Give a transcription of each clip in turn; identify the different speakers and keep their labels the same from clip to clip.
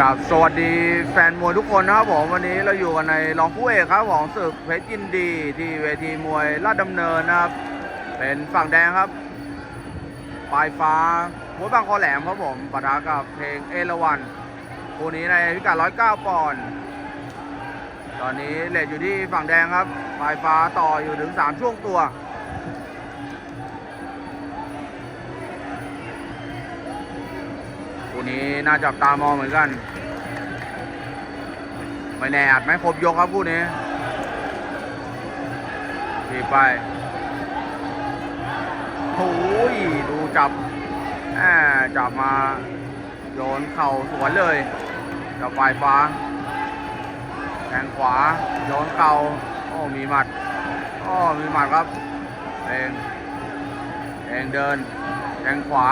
Speaker 1: กับสวัสดีแฟนมวยทุกคนนะครับผมวันนี้เราอยู่กันในรองคู่เอกครับของศึกเพชรยินดี ที่เวทีมวยลาดดำเนินนะครับ เป็นฝั่งแดงครับปลายฟ้าหัวบางคอแหลมครับผมปะทะกับเพลงเอราวันคู่นี้ในพิกัด 109 ปอนด์ตอนนี้เลทอยู่ที่ฝั่งแดงครับปลายฟ้าต่ออยู่ถึง 3 ช่วงตัว นี้น่าจับตามองเหมือนกัน ไม่แน่อาจไม่ครบยกครับคู่นี้ทีไปโอ้ยดูจับแหมจับมาโยนเข่าสวนเลยกับปลายฟ้าแทงขวาโยนเข่าโอ้มีหมัดโอ้มีหมัดครับเองเองเดินแทงขวา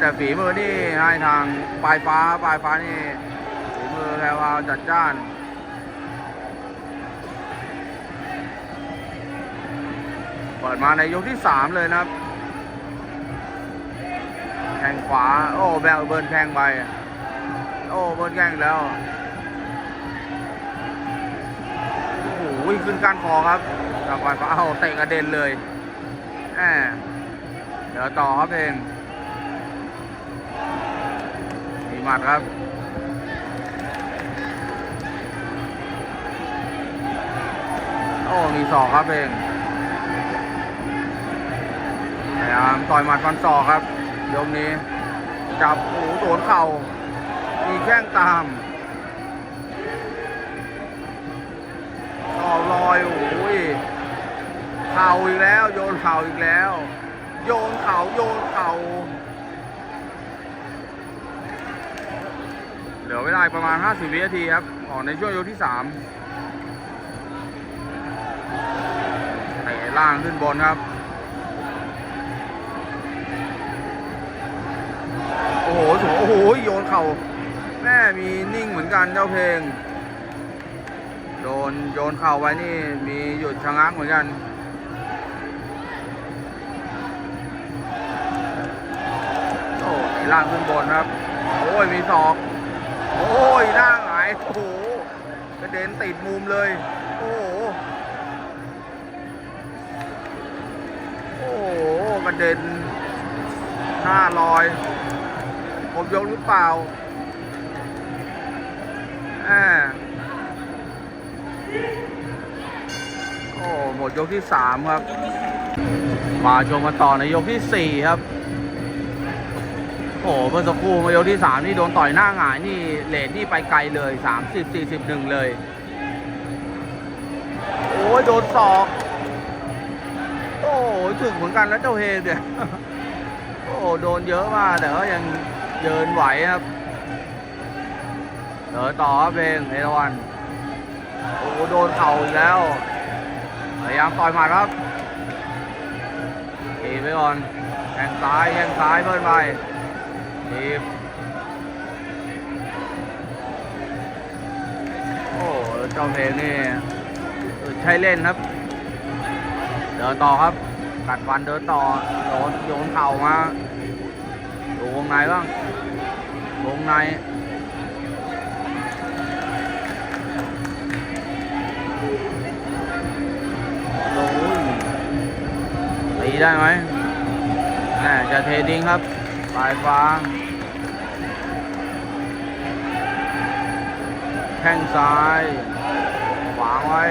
Speaker 1: แต่ฝีมือนี่ให้ทางปลายฟ้าปลายฟ้านี่ฝีมือแพรวาวจัดจ้านเปิดมาในยกที่สามเลยนะครับ แทงขวา โอ้แบลเบิร์นแทงไป โอ้เบิร์นแกงแล้วโอ้โหขึ้นก้านคอครับจากปลายฟ้าเอาเตะกระเด็นเลยแหมเดี๋ยวต่อครับเพง หมัดครับโอ้มีศอกครับเพลงพยายามต่อยหมัดฟันศอกครับยกนี้จับหูโดนเข่า มีแข้งตามศอลอยโอ้ยเข่าอีกแล้ว โยนเข่าอีกแล้ว โยนเข่าโยนเข่าเห ลือเวลาประมาณ 50 วินาทีครับ ออกในช่วงยกที่3เตะล่างขึ้นบนครับ โอ้โหสโอ้โห โยนเข่า แม่มีนิ่งเหมือนกันเจ้าเพลง โดนโยนเข่าไว้นี่ มีหยุดชะงักเหมือนกันโอ้ยล่างขึ้นบนครับ โอ้ย มีศอก โอ้ยหน้าหงายโอ้โหกระเด็นติดมุมเลย โอ้โหโอ้โหกระเด็นหน้าลอย ผมยกหรือเปล่าแหมโอ้หมดยกที่สามครับ มาชมกันต่อในยกที่สี่ครับ หเมื่อสักครู่มายกที่สามนี่โดนต่อยหน้าหงายนี่เลนนี่ไปไกลเลยสามสิบสี่สิบหนึ่งเลย โอ้ยโดนศอก โอ้โหถึงเหมือนกันแล้วเจ้าเฮงเนี่ย โอ้โดนเยอะมากแต่ก็ยังเดินไหวครับเดินต่อครับเพลงเอราวันโอ้โดนเข่าแล้วพยายามต่อยหมัดครับตีไปก่อนแข้งซ้ายแข้งซ้ายเพิ่มไป ทีบโอ้เจ้าเพลงนี่ใช้เล่นครับ เดินต่อครับ กัดฟันเดินต่อโยนโยนเข่ามาดูวงในบ้างวงในตีได้ไหมแหมจะเทดิ้งครับปลายฟาแข้งซ้ายขวางไว้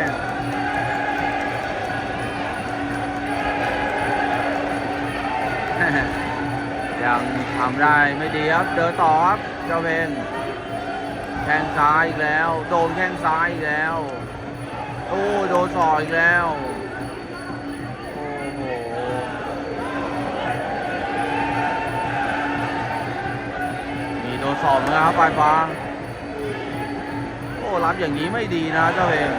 Speaker 1: ยังทำได้ไม่ดีครับ เดินต่อครับเจ้าเพนแข้งซ้ายอีกแล้ว โดนแข้งซ้ายอีกแล้วโอ้โดนศอกอีกแล้วโอ้โหมีโดนสอบนะครับปลายฟ้า รับอย่างนี้ไม่ดีนะเจ้าเอง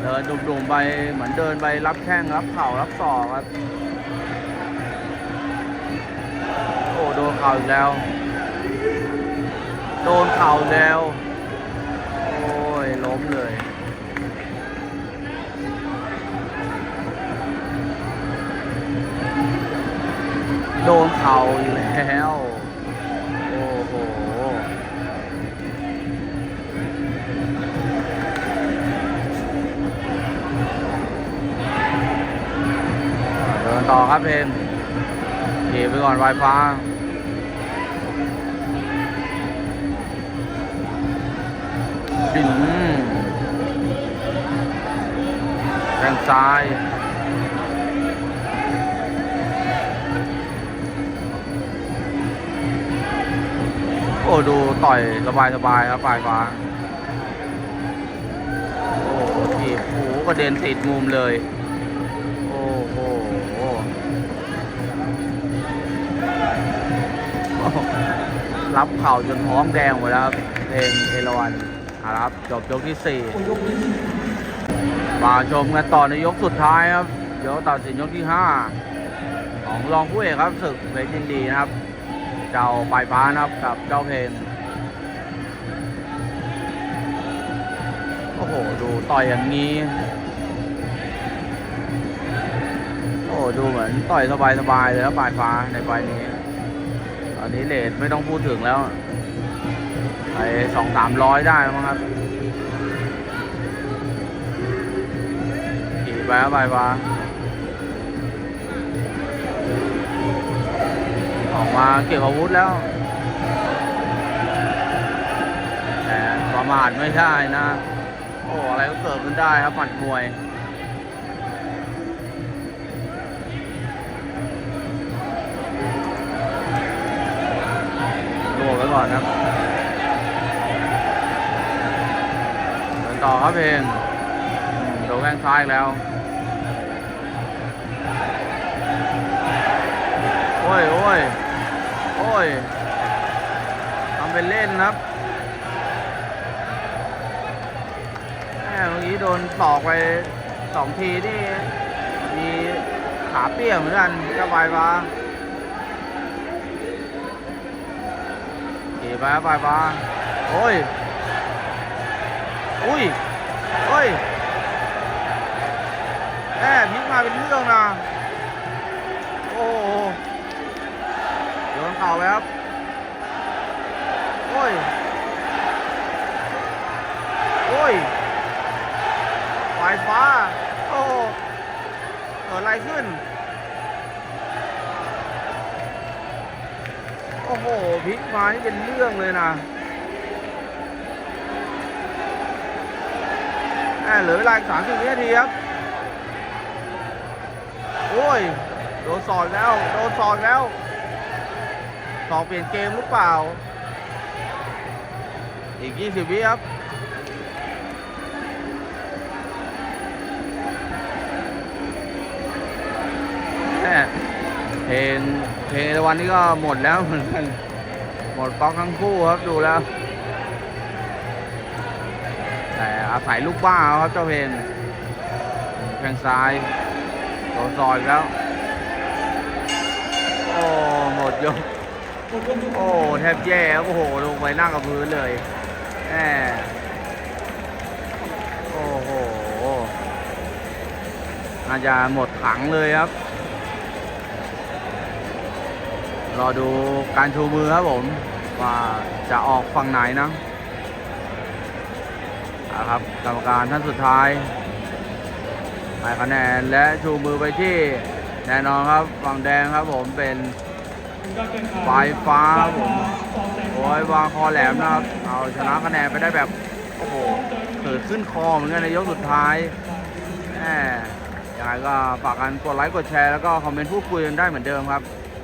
Speaker 1: เดินดุ่มๆไปเหมือนเดินไปรับแข้งรับเข่ารับศอกครับโอ้โดนเข่าอีกแล้ว โดนเข่าแล้ว โอ้ยล้มเลยโดนเข่าอีกแล้ว ต่อครับเพนขี่ไปก่อนไวฟ้าดึงแทงซ้ายโอ้ดูต่อยสบายสบายครับปลายฟ้า โอ้โหทีบโอ้โหกระเด็นติดมุมเลย รับเข่าจนท้องแดงหมดแล้วครับเพลงเอราวันเอาละครับจบยกที่สี่มาชมกันต่อในยกสุดท้ายครับ เดี๋ยวตัดสินยกที่ห้าของรองผู้เอกครับศึกเพชรยินดีนะครับ เจ้าปลายฟ้านะครับกับเจ้าเพลงโอ้โหดูต่อยอย่างนี้ โอ้ดูเหมือนต่อยสบายๆเลยครับปลายฟ้าในไฟนี้ นี้เลทไม่ต้องพูดถึงแล้วไปสองสามร้อยได้มั้งครับขี่ไปครับปลายฟ้าออกมาเก็บอาวุธแล้ว แต่ประมาทไม่ได้นะ โอ้ อะไรก็เกิดขึ้นได้ครับหมัดมวย ก่อนครับเดินต่อครับเพลงโดนแข้งซ้ายแล้ว โอ้ยโอ้ยโอ้ยทำเป็นเล่นครับแม่เมื่อกี้โดนตอกไปสองทีนี่มีขาเปี้ยเหมือนกันเจ้าบายฟ้า ไปครับบายฟ้าโอ้ยอุ้ยโอ้ยแม่พลิกมาเป็นเรื่องนะโอ้โหโดนเข่าไปครับโอ้ยโอ้ยไฟฟ้าโอ้โหเกิดอะไรขึ้น อ้โหพลิกมานี่เป็นเรื่องเลยนะแหม่เหลือเวลาอีกสามสิบวินาทีครับ โอ้ย โดนสอดแล้ว โดนสอดแล้ว สอบเปลี่ยนเกมหรือเปล่า อีก20วิครับแม่เพลง เพลงในวันนี้ก็หมดแล้วเหมือนกัน หมดป๊อกทั้งคู่ครับดูแล้ว แต่อาศัยลูกบ้าครับเจ้าเพลงแข้งซ้ายโดนซอยแล้ว โอ้หมดยกโอ้แทบแย่ครับโอ้โหลงไปนั่งกับพื้นเลยแหมโอ้โหน่าจะหมดถังเลยครับ รอดูการชูมือครับผมว่าจะออกฝั่งไหนนะครับกรรมการท่านสุดท้ายให้คะแนนและชูมือไปที่แน่นอนครับฝั่งแดงครับผมเป็นไฟฟ้าครับผมโอ้ยวางคอแหลมนะครับ เอาชนะคะแนนไปได้แบบโอ้โหเกิดขึ้นคอเหมือนกันในยกสุดท้ายแหมยังไงก็ฝากกันกดไลค์กดแชร์แล้วก็คอมเมนต์พูดคุยกันได้เหมือนเดิมครับ